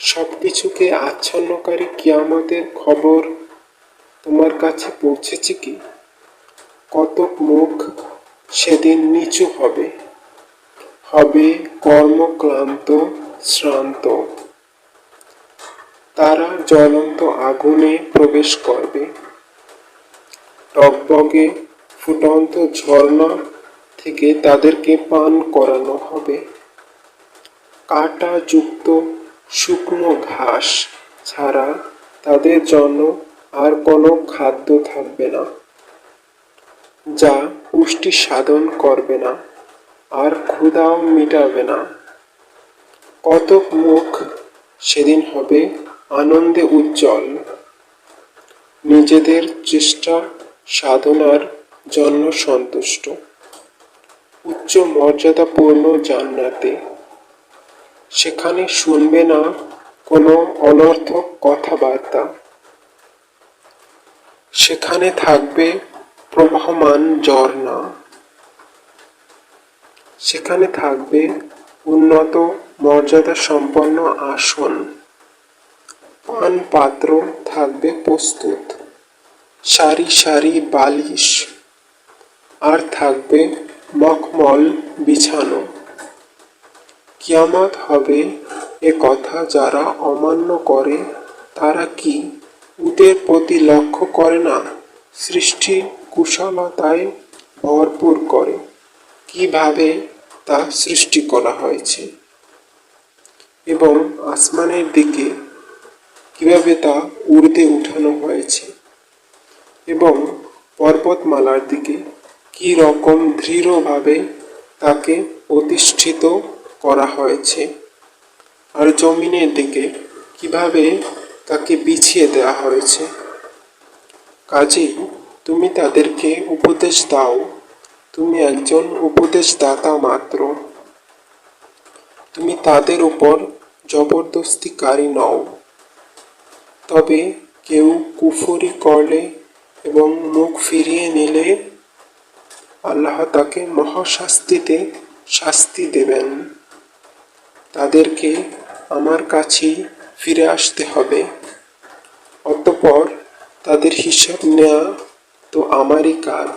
সব কিছুকে আচ্ছন্নকারী কিয়ামতের খবর তোমার কাছে পৌঁছেছে কি? কতক মুখ সেদিন নিচু হবে হবে কর্মক্লান্ত, শ্রান্ত। তারা জ্বলন্ত আগুনে প্রবেশ করবে। টকবগে ফুটন্ত ঝর্ণা থেকে তাদেরকে পান করানো হবে। কাঁটাযুক্ত শুকনো ঘাস ছাড়া তাদের জন্য আর কোনো খাদ্য থাকবে না, যা পুষ্টি সাধন করবে না আর ক্ষুধাও মিটাবে না। কতক মুখ সেদিন হবে আনন্দে উজ্জ্বল। নিজেদের চেষ্টা সাধনার জন্য সন্তুষ্ট। উচ্চ মর্যাদাপূর্ণ জান্নাতে সেখানে শুনবে না কোনো অনর্থক কথাবার্তা। সেখানে থাকবে প্রবাহমান ঝর্ণা সেখানে থাকবে উন্নত মর্যাদা সম্পন্ন আসন। পান পাত্র থাকবে প্রস্তুত। সারি সারি বালিশ। আর থাকবে মখমল বিছানো। কিয়ামত হবে এ কথা যারা অমান্য করে, তারা কি উটের প্রতি লক্ষ্য করে না? সৃষ্টি কুশলতায় ভরপুর করে। কীভাবে তা সৃষ্টি করা হয়েছে? এবং আসমানের দিকে কীভাবে তা উড়তে উঠানো হয়েছে? এবং পর্বতমালার দিকে কি রকম দৃঢ়ভাবে তাকে প্রতিষ্ঠিত করা হয়েছে। আর জমিনের দিকে কীভাবে তাকে বিছিয়ে দেওয়া হয়েছে? কাজেই তুমি তাদেরকে উপদেশ দাও। তুমি একজন উপদেশদাতা মাত্র। তুমি তাদের উপর জবরদস্তিকারী নও। তবে কেউ কুফরি করলে এবং মুখ ফিরিয়ে নিলে আল্লাহ তাকে মহাশাস্তিতে শাস্তি দেবেন। তাদেরকে আমার কাছেই ফিরে আসতে হবে। অতঃপর তাদের হিসাব নেওয়া তো আমারই কাজ।